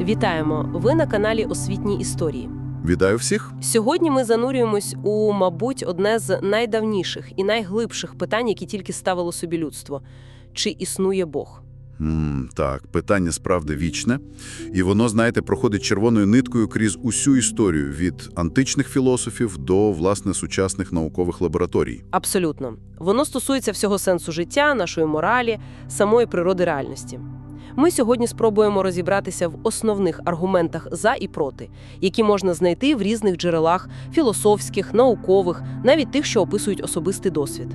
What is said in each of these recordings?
Вітаємо! Ви на каналі Освітні історії. Вітаю всіх. Сьогодні ми занурюємось у, мабуть, одне з найдавніших і найглибших питань, які тільки ставило собі людство: чи існує Бог? м так, питання справді вічне. І воно, знаєте, проходить червоною ниткою крізь усю історію від античних філософів до, власне, сучасних наукових лабораторій. Абсолютно. Воно стосується всього сенсу життя, нашої моралі, самої природи реальності. Ми сьогодні спробуємо розібратися в основних аргументах за і проти, які можна знайти в різних джерелах філософських, наукових, навіть тих, що описують особистий досвід.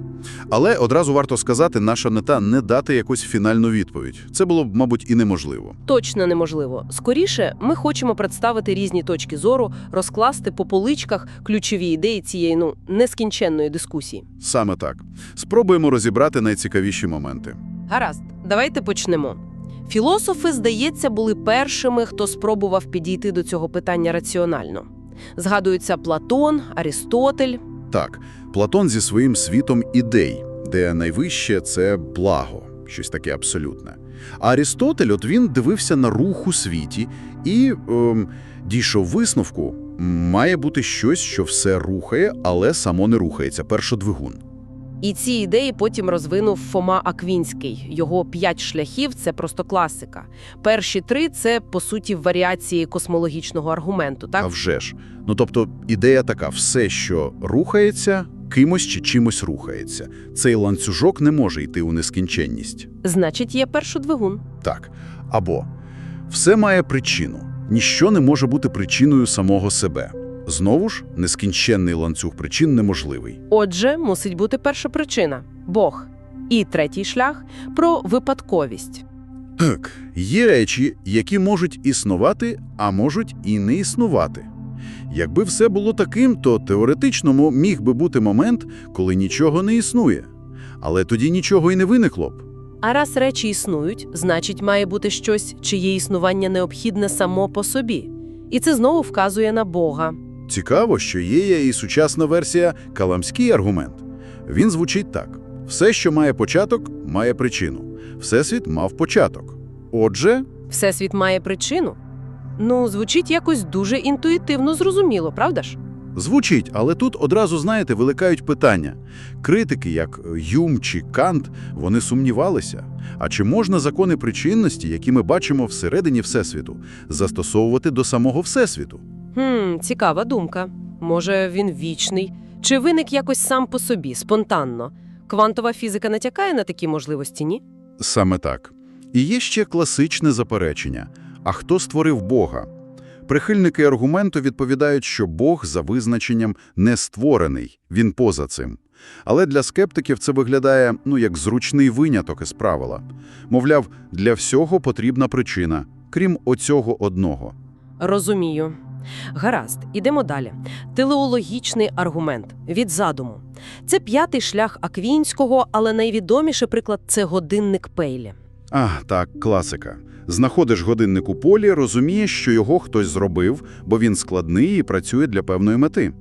Але одразу варто сказати, наша мета не дати якусь фінальну відповідь. Це було б, мабуть, і неможливо. Точно неможливо. Скоріше, ми хочемо представити різні точки зору, розкласти по поличках ключові ідеї цієї ну нескінченної дискусії. Саме так. Спробуємо розібрати найцікавіші моменти. Гаразд, давайте почнемо. Філософи, здається, були першими, хто спробував підійти до цього питання раціонально. Згадуються Платон, Арістотель. Так, Платон зі своїм світом ідей, де найвище – це благо, щось таке абсолютне. А Арістотель, от він дивився на рух у світі і ем, дійшов висновку, має бути щось, що все рухає, але само не рухається, першодвигун. І ці ідеї потім розвинув Фома Аквінський. Його п'ять шляхів це просто класика. Перші три це по суті варіації космологічного аргументу. А Так вже ж. Ну тобто ідея така: все, що рухається, кимось чи чимось рухається. Цей ланцюжок не може йти у нескінченність. значить, є першодвигун. Так. Або все має причину. Ніщо не може бути причиною самого себе. Знову ж, нескінченний ланцюг причин неможливий. Отже, мусить бути перша причина Бог. І третій шлях про випадковість. Так, є речі, які можуть існувати, а можуть і не існувати. Якби все було таким, то теоретичному міг би бути момент, коли нічого не існує. Але тоді нічого і не виникло б. А раз речі існують, значить, має бути щось, чиє існування необхідне само по собі. І це знову вказує на Бога. Цікаво, що є і сучасна версія каламський аргумент. Він звучить так: все, що має початок, має причину. Всесвіт мав початок. Отже, Всесвіт має причину. Ну, звучить якось дуже інтуїтивно зрозуміло, правда ж? звучить, але тут одразу, знаєте, виникають питання. Критики, як Юм чи Кант, вони сумнівалися. А чи можна закони причинності, які ми бачимо всередині Всесвіту, застосовувати до самого Всесвіту? Хм, цікава думка. Може, він вічний? Чи виник якось сам по собі, спонтанно? Квантова фізика натякає на такі можливості, ні? Саме так. І є ще класичне заперечення. А хто створив Бога? Прихильники аргументу відповідають, що Бог за визначенням не створений, він поза цим. Але для скептиків це виглядає, ну, як зручний виняток із правила. Мовляв, для всього потрібна причина, крім оцього одного. Розумію. Гаразд, ідемо далі. Телеологічний аргумент від задуму. Це п'ятий шлях Аквінського, але найвідоміший приклад це годинник Пейлі. А, так, класика. Знаходиш годинник у полі, розумієш, що його хтось зробив, бо він складний і працює для певної мети.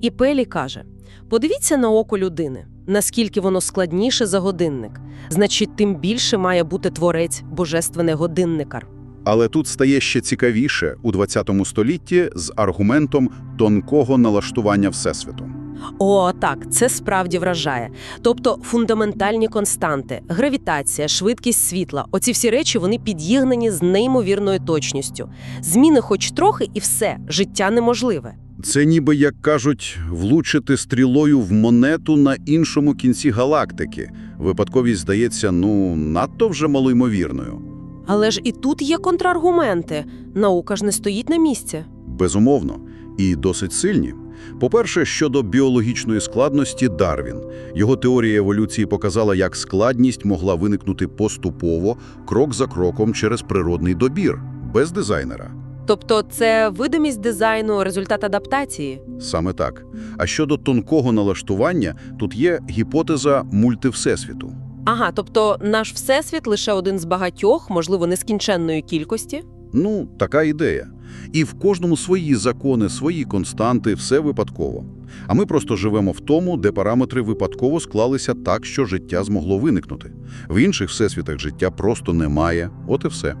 І Пелі каже: подивіться на око людини, наскільки воно складніше за годинник. Значить, тим більше має бути творець, божественний годинникар. Але тут стає ще цікавіше у 20 столітті з аргументом тонкого налаштування Всесвіту. О, так, це справді вражає. Тобто фундаментальні константи, гравітація, швидкість світла оці всі речі вони підігнані з неймовірною точністю. Зміни хоч трохи, і все, життя неможливе. Це ніби, як кажуть, влучити стрілою в монету на іншому кінці галактики. Випадковість здається, ну, надто вже малоймовірною. Але ж і тут є контраргументи. Наука ж не стоїть на місці. Безумовно. І досить сильні. По-перше, щодо біологічної складності Дарвін. Його теорія еволюції показала, як складність могла виникнути поступово, крок за кроком через природний добір, без дизайнера. Тобто, це видимість дизайну, результат адаптації. Саме так. А щодо тонкого налаштування, тут є гіпотеза мультивсесвіту. Ага, тобто наш всесвіт лише один з багатьох, можливо, нескінченної кількості. Ну, така ідея. І в кожному свої закони, свої константи, все випадково. А ми просто живемо в тому, де параметри випадково склалися так, що життя змогло виникнути. В інших всесвітах життя просто немає, от і все.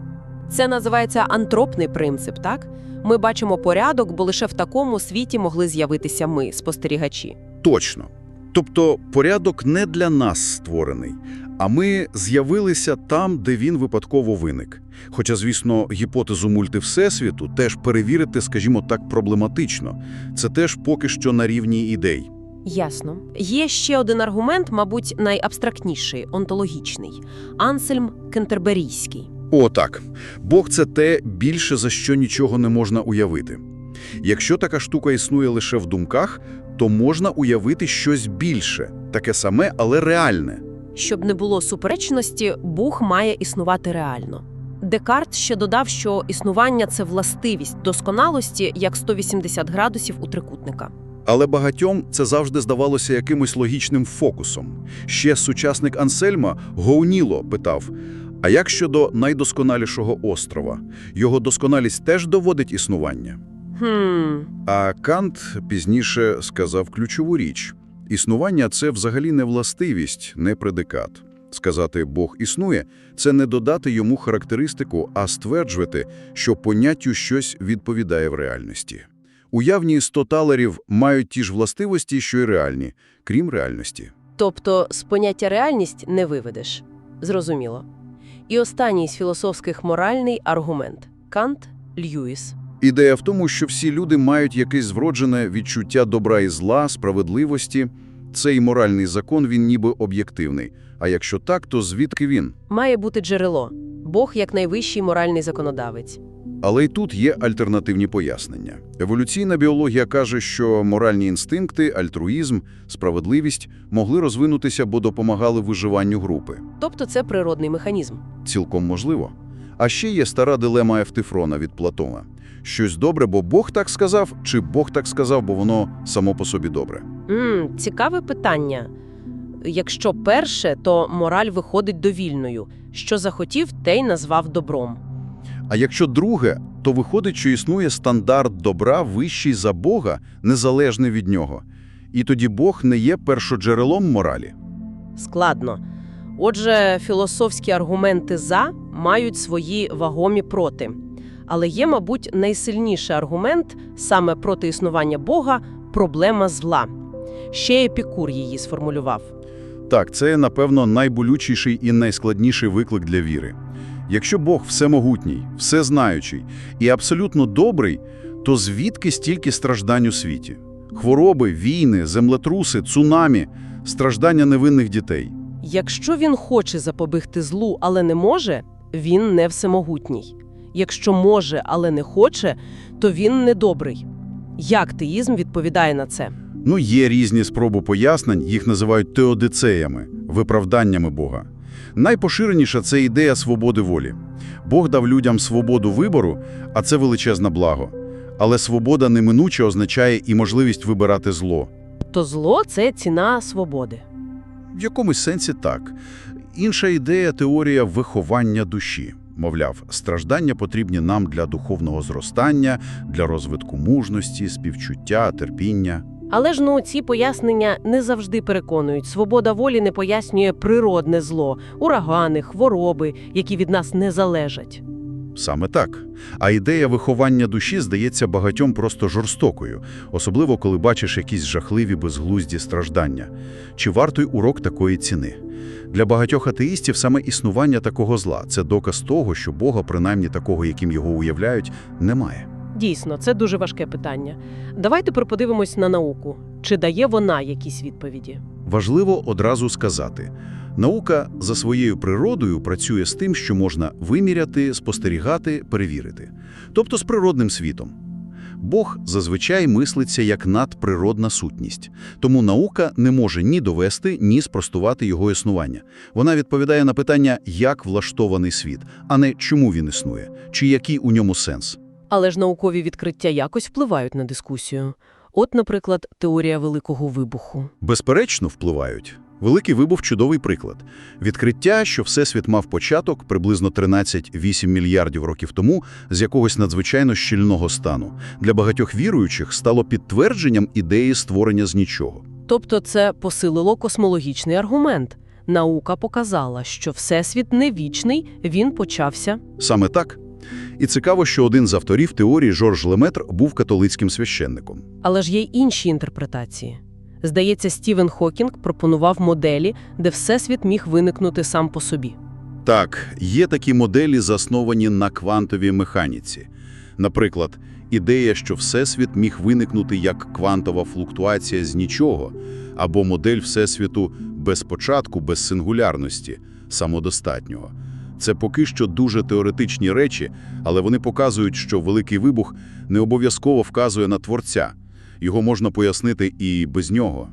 Це називається антропний принцип, так? Ми бачимо порядок, бо лише в такому світі могли з'явитися ми, спостерігачі. Точно. Тобто порядок не для нас створений, а ми з'явилися там, де він випадково виник. Хоча, звісно, гіпотезу мультивсесвіту теж перевірити, скажімо так, проблематично. Це теж поки що на рівні ідей. Ясно. Є ще один аргумент, мабуть, найабстрактніший, онтологічний – Ансельм Кентерберійський. О, так. Бог – це те більше, за що нічого не можна уявити. Якщо така штука існує лише в думках, то можна уявити щось більше, таке саме, але реальне. Щоб не було суперечності, Бог має існувати реально. Декарт ще додав, що існування – це властивість досконалості, як 180 градусів у трикутника. Але багатьом це завжди здавалося якимось логічним фокусом. Ще сучасник Ансельма Гоуніло питав, а як щодо найдосконалішого острова? Його досконалість теж доводить існування? Хм, А Кант пізніше сказав ключову річ. Існування – це взагалі не властивість, не предикат. Сказати «Бог існує» – це не додати йому характеристику, а стверджувати, що поняттю щось відповідає в реальності. Уявні 100 талерів мають ті ж властивості, що й реальні, крім реальності. тобто з поняття реальність не виведеш. Зрозуміло. І останній з філософських моральний аргумент – Кант, Льюіс. Ідея в тому, що всі люди мають якесь звроджене відчуття добра і зла, справедливості. Цей моральний закон, він ніби об'єктивний. А якщо так, то звідки він? Має бути джерело. Бог як найвищий моральний законодавець. Але й тут є альтернативні пояснення. Еволюційна біологія каже, що моральні інстинкти, альтруїзм, справедливість могли розвинутися, бо допомагали виживанню групи. Тобто це природний механізм. Цілком можливо. А ще є стара дилема Евтифрона від Платона. Щось добре, бо Бог так сказав, чи Бог так сказав, бо воно само по собі добре. М, цікаве питання. Якщо перше, то мораль виходить довільною. Що захотів, те й назвав добром. А якщо друге, то виходить, що існує стандарт добра вищий за Бога, незалежний від нього. І тоді Бог не є першоджерелом моралі. Складно. Отже, філософські аргументи «за» мають свої вагомі «проти». Але є, мабуть, найсильніший аргумент саме проти існування Бога – проблема зла. Ще Епікур її сформулював. Так, це, напевно, найболючіший і найскладніший виклик для віри. Якщо Бог всемогутній, всезнаючий і абсолютно добрий, то звідки стільки страждань у світі? Хвороби, війни, землетруси, цунамі, страждання невинних дітей. Якщо він хоче запобігти злу, але не може, він не всемогутній. Якщо може, але не хоче, то він недобрий. Як теїзм відповідає на це? Ну, є різні спроби пояснень, їх називають теодицеями, виправданнями Бога. Найпоширеніша – це ідея свободи волі. Бог дав людям свободу вибору, а це величезне благо. Але свобода неминуче означає і можливість вибирати зло. То зло це ціна свободи. В якомусь сенсі так. Інша ідея – теорія виховання душі. Мовляв, страждання потрібні нам для духовного зростання, для розвитку мужності, співчуття, терпіння. Але ж ну ці пояснення не завжди переконують. Свобода волі не пояснює природне зло, урагани, хвороби, які від нас не залежать. Саме так. А ідея виховання душі здається багатьом просто жорстокою, особливо коли бачиш якісь жахливі безглузді страждання. Чи вартий урок такої ціни? Для багатьох атеїстів саме існування такого зла – це доказ того, що Бога, принаймні такого, яким його уявляють, немає. Дійсно, це дуже важке питання. Давайте подивимось на науку. Чи дає вона якісь відповіді? Важливо одразу сказати. Наука за своєю природою працює з тим, що можна виміряти, спостерігати, перевірити. Тобто з природним світом. Бог зазвичай мислиться як надприродна сутність. Тому наука не може ні довести, ні спростувати його існування. Вона відповідає на питання, як влаштований світ, а не чому він існує, чи який у ньому сенс. Але ж наукові відкриття якось впливають на дискусію. От, наприклад, теорія Великого вибуху. Безперечно, впливають. Великий вибух – чудовий приклад. Відкриття, що Всесвіт мав початок приблизно 13-8 мільярдів років тому з якогось надзвичайно щільного стану, для багатьох віруючих стало підтвердженням ідеї створення з нічого. Тобто це посилило космологічний аргумент. Наука показала, що Всесвіт не вічний, він почався. Саме так. І цікаво, що один з авторів теорії Жорж Леметр був католицьким священником. Але ж є й інші інтерпретації. Здається, Стівен Хокінг пропонував моделі, де всесвіт міг виникнути сам по собі. Так, є такі моделі, засновані на квантовій механіці. Наприклад, ідея, що Всесвіт міг виникнути як квантова флуктуація з нічого, або модель Всесвіту без початку, без сингулярності, самодостатнього. Це поки що дуже теоретичні речі, але вони показують, що Великий Вибух не обов'язково вказує на Творця. Його можна пояснити і без нього.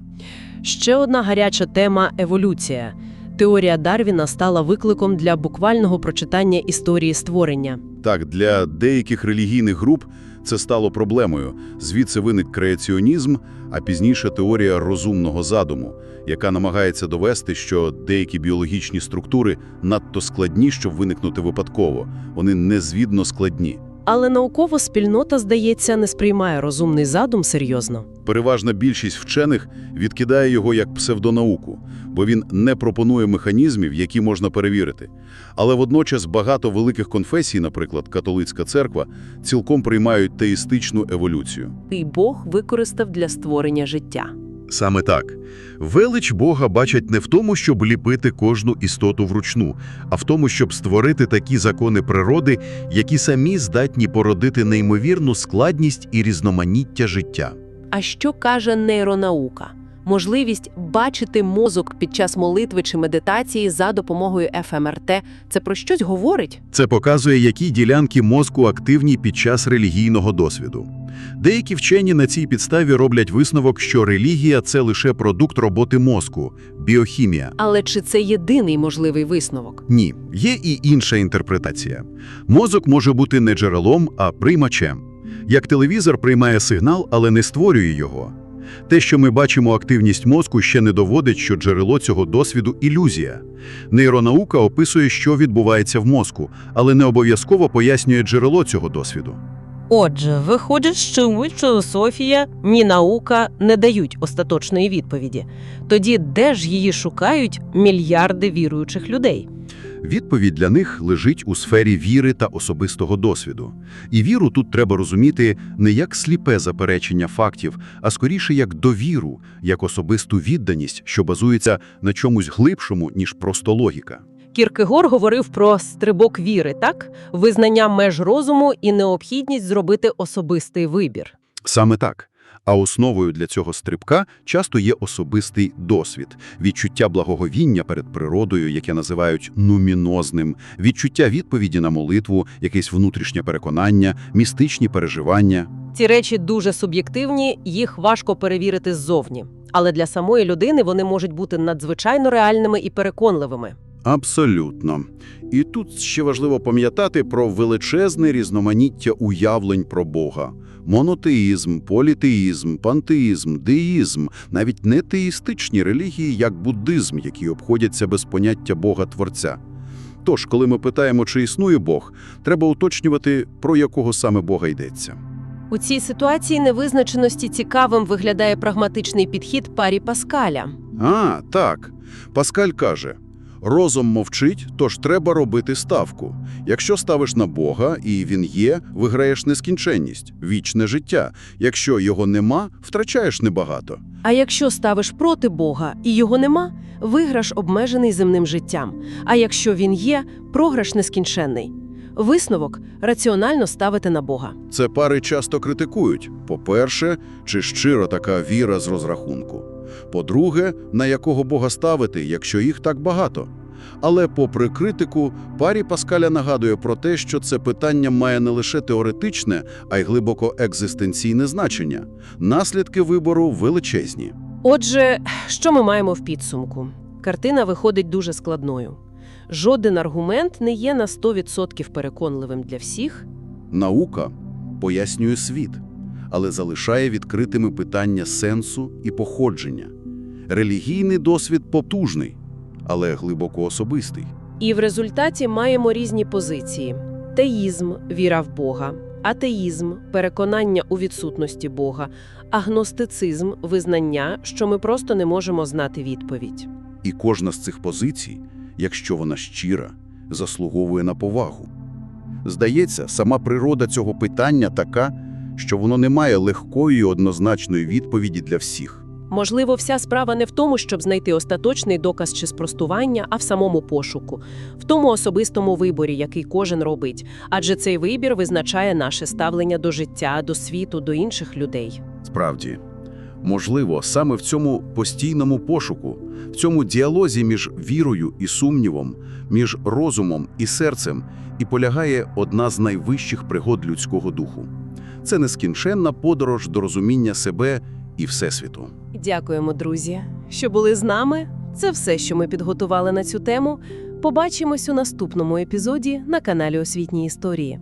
Ще одна гаряча тема еволюція. Теорія Дарвіна стала викликом для буквального прочитання історії створення. Так, для деяких релігійних груп це стало проблемою. Звідси виник креаціонізм, а пізніше теорія розумного задуму, яка намагається довести, що деякі біологічні структури надто складні, щоб виникнути випадково. Вони незвідно складні. Але наукова спільнота, здається, не сприймає розумний задум серйозно. Переважна більшість вчених відкидає його як псевдонауку, бо він не пропонує механізмів, які можна перевірити. Але водночас багато великих конфесій, наприклад, католицька церква, цілком приймають теїстичну еволюцію. І Бог використав для створення життя. Саме так. Велич Бога бачать не в тому, щоб ліпити кожну істоту вручну, а в тому, щоб створити такі закони природи, які самі здатні породити неймовірну складність і різноманіття життя. А що каже нейронаука? Можливість бачити мозок під час молитви чи медитації за допомогою ФМРТ – це про щось говорить? Це показує, які ділянки мозку активні під час релігійного досвіду. Деякі вчені на цій підставі роблять висновок, що релігія – це лише продукт роботи мозку, біохімія. Але чи це єдиний можливий висновок? Ні, є і інша інтерпретація. Мозок може бути не джерелом, а приймачем. Як телевізор приймає сигнал, але не створює його. Те, що ми бачимо активність мозку, ще не доводить, що джерело цього досвіду – ілюзія. Нейронаука описує, що відбувається в мозку, але не обов'язково пояснює джерело цього досвіду. Отже, виходить, що ні філософія, ні наука не дають остаточної відповіді. Тоді де ж її шукають мільярди віруючих людей? Відповідь для них лежить у сфері віри та особистого досвіду. І віру тут треба розуміти не як сліпе заперечення фактів, а скоріше як довіру, як особисту відданість, що базується на чомусь глибшому, ніж просто логіка. Кіркегор говорив про стрибок віри, так? Визнання меж розуму і необхідність зробити особистий вибір. Саме так. А основою для цього стрибка часто є особистий досвід, відчуття благоговіння перед природою, яке називають нумінозним, відчуття відповіді на молитву, якесь внутрішнє переконання, містичні переживання. Ці речі дуже суб'єктивні, їх важко перевірити ззовні. Але для самої людини вони можуть бути надзвичайно реальними і переконливими. Абсолютно. І тут ще важливо пам'ятати про величезне різноманіття уявлень про Бога. Монотеїзм, політеїзм, пантеїзм, деїзм, навіть не теїстичні релігії, як буддизм, які обходяться без поняття Бога-творця. Тож, коли ми питаємо, чи існує Бог, треба уточнювати, про якого саме Бога йдеться. У цій ситуації невизначеності цікавим виглядає прагматичний підхід парі Паскаля. А, так. Паскаль каже, розум мовчить, тож треба робити ставку. Якщо ставиш на Бога, і він є, виграєш нескінченність, вічне життя. Якщо його нема, втрачаєш небагато. А якщо ставиш проти Бога і його нема, виграш обмежений земним життям. А якщо він є, програш нескінченний. Висновок раціонально ставити на Бога. Це пари часто критикують. По-перше, чи щиро така віра з розрахунку. По-друге, на якого Бога ставити, якщо їх так багато. Але попри критику, парі Паскаля нагадує про те, що це питання має не лише теоретичне, а й глибоко екзистенційне значення. Наслідки вибору величезні. Отже, що ми маємо в підсумку? Картина виходить дуже складною. Жоден аргумент не є на 100% переконливим для всіх, Наука пояснює світ, але залишає відкритими питання сенсу і походження. Релігійний досвід потужний, але глибоко особистий. І в результаті маємо різні позиції: теїзм віра в Бога, атеїзм переконання у відсутності Бога, агностицизм визнання, що ми просто не можемо знати відповідь. І кожна з цих позицій, якщо вона щира, заслуговує на повагу. Здається, сама природа цього питання така, що воно не має легкої і однозначної відповіді для всіх. Можливо, вся справа не в тому, щоб знайти остаточний доказ чи спростування, а в самому пошуку, в тому особистому виборі, який кожен робить. Адже цей вибір визначає наше ставлення до життя, до світу, до інших людей. Справді, можливо, саме в цьому постійному пошуку, в цьому діалозі між вірою і сумнівом, між розумом і серцем і полягає одна з найвищих пригод людського духу. Це нескінченна подорож до розуміння себе і Всесвіту. Дякуємо, друзі, що були з нами. Це все, що ми підготували на цю тему. Побачимось у наступному епізоді на каналі Освітні історії.